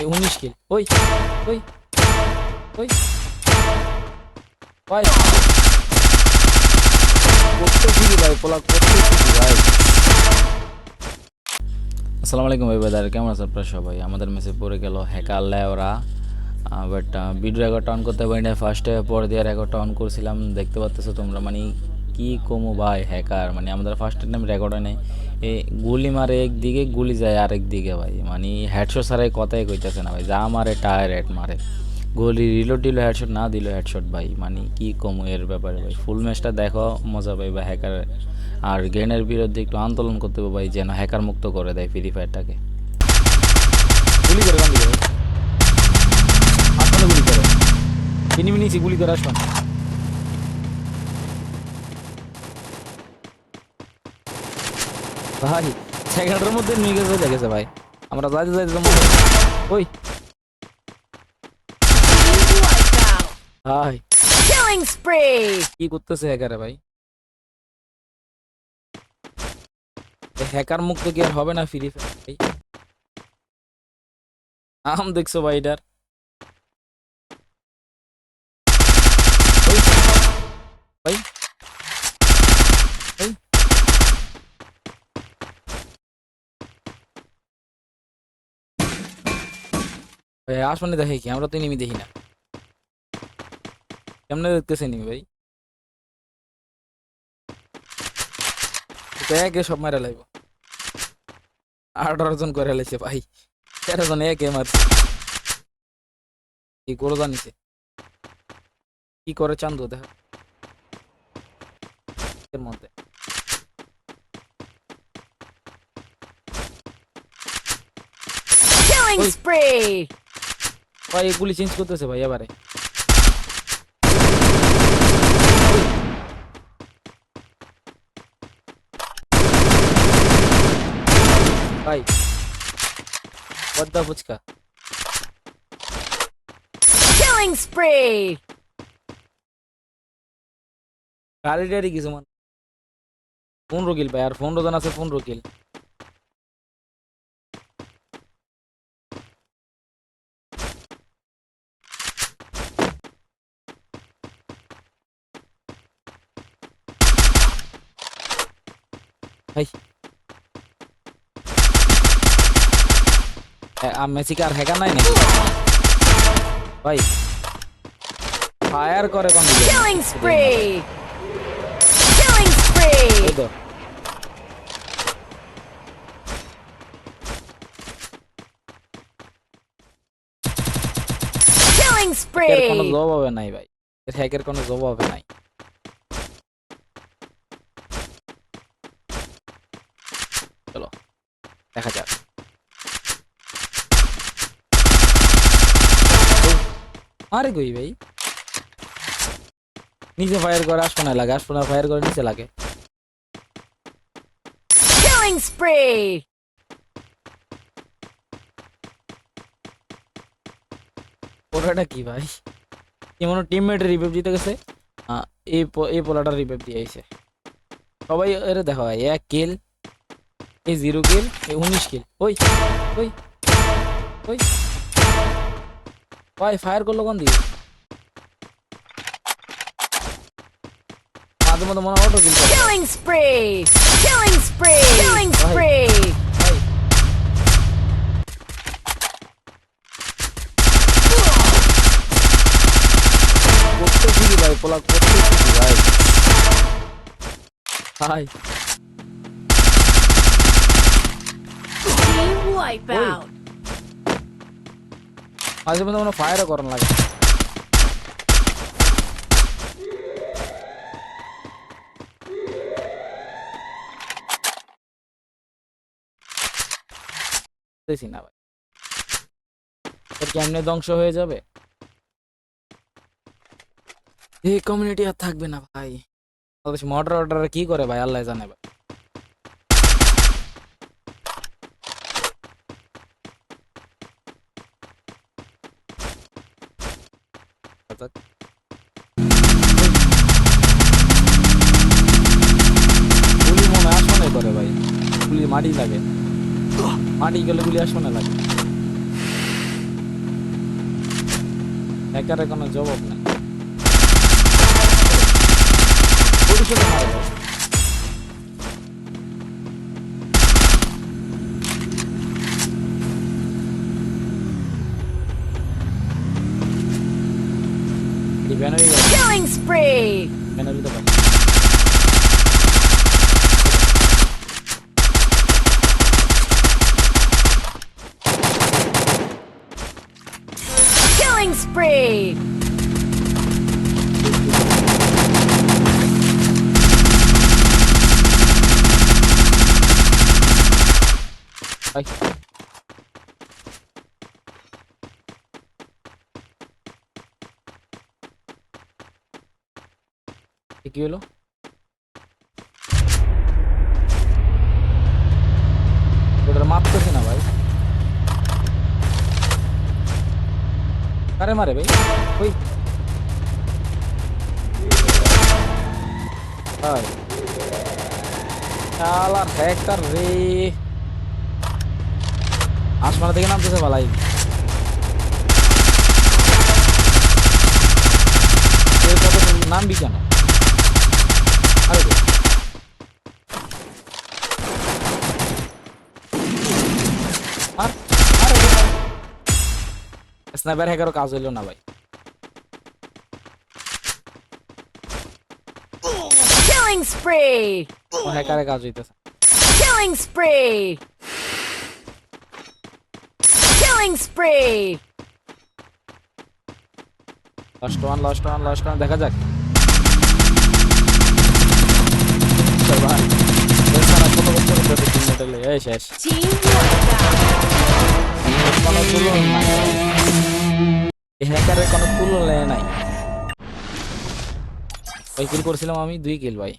এ উনিশ কিল ওই ওই ওই। ভাই। করতেছি কি ভাই পোলা করতেছি কি ভাই। আসসালামু আলাইকুম ভাই বাদার কেমন আছেন আপনারা সবাই? আমাদের মেসে পড়ে গেল হ্যাকার লেওরা বাট ভিডিও রেকর্ডটা অন করতে পারি না ফার্স্টে পরে দিয়ে রেকর্ডটা অন করছিলাম। দেখতে পাচ্তেছো তোমরা মানে কি কমু ভাই হ্যাকার মানে আমাদের ফার্স্টের টাইম রেকর্ডে নেই। এ গুলি মারে একদিকে, গুলি যায় আরেক দিকে ভাই। মানে হেডশট ছাড়াই কথাই কইতেছে না ভাই। যা মারে, টায়ার হেড মারে। গুলি রিলোড দিল হেডশট না দিল হেডশট ভাই। মানে কি কমু এর ব্যাপারে ভাই? ফুল ম্যাচটা দেখো, মজা পাই বা হ্যাকার আর গেনের বিরুদ্ধে একটু আন্দোলন করতে হবে ভাই, যেন হ্যাকার মুক্ত করে দেয় ফ্রি ফায়ারটাকে গুলি করে গান গুলি করে। মিনি মিনিছি গুলি করে আসমান ভাই সেকেন্ডের মধ্যে নিয়ে গেছে দেখেছে ভাই। আমরা যাইতে যাইতে ওই। ভাই। Killing spree. কি করতেছে হ্যাকারে ভাই? হ্যাকার মুক্ত কি আর হবে না ফ্রি ফায়ার ভাই। আম দেখছ ভাই এটার ওই, ভাই ভাই ভাই আসমানে দেখে কি? আমরা তো নিমি দেখি না। কেমনে দেখতেছে নিমি ভাই? একে সব মারা লাইব। আঠারো জন করে লাইছে ভাই। তেরো জন একে মারছে কি করে জানিছে? কি করে চান্দু দেখা। এর মধ্যে। Killing spree. ভাই এগুলি চেঞ্জ করতেছে ভাই এবারে ভাই বদ্দা ফুচকা Killing spree. গাড়ি টাড়ি কিছু মান পনেরো কিল ভাই আর পনেরো জন আছে পনেরো কিল ভাই মেসি কার হ্যাকার নাই নাকি ভাই ফায়ার করে কোন দিকে? Killing spree. Killing spree. এই তো এর কোনো জবাব হবে নাই ভাই এর হ্যাকের কোনো জবাব হবে নাই দেখা যাক। আরে কই ভাই? নিচে ফায়ার করে আসব না লাগে আসব না ফায়ার করে নিচে লাগে। Killing spree. ওটা কি ভাই? কি মনে টিমমেট রিভাইভ দিতে গেছে? এই এই পোলাটা রিভাইভ দিয়ে আইছে। সবাই এর দেখো ভাই এক কিল এই জিরো কিল এই উনিশ কিল ওই ওই ওই ভাই ফায়ার করল কোন দিকে মাঝে মধ্যে মনে auto kill spree. Killing spree. Killing Right. spree. ভাই পোলা করতেছি কি ভাই ভাই wipeout. মাঝে মধ্যে মনে ফায়ারও করানো লাগে। বুঝতেছি না ভাই। এর কেমনে ধ্বংস হয়ে যাবে? এই কমিউনিটি আর থাকবে না ভাই। মর্ডার অর্ডার কি করে ভাই? আল্লাহ জানে ভাই। অর্থাৎ গুলি মনে আসনে করে ভাই। গুলি মাটি লাগে। মাটি গেলে গুলি আসনে লাগে। একারে কোনো জবাব নাই। পরিশোধ Gunnery. Killing spree! Gunnery the. Killing spree! Bye. কি হলো ওদের মারতেছে না ভাই কারে মারে ভাই ওই শালার হ্যাকার রে আসমান থেকে নামতেছে কত নামবি কেন আরে রে। আর আরে রে ভাই। স্নাইপার হ্যাকারও কাজ হইল না ভাই Killing spree! ও হ্যাকারে কাজ হইতেছে Killing spree! Killing spree! Last one last one last one দেখা যাক ভাই শেষ! কোনো তুলনা নাই কোনো তুলনা নাই। ওই কিল করছিলাম আমি দুই কিল ভাই।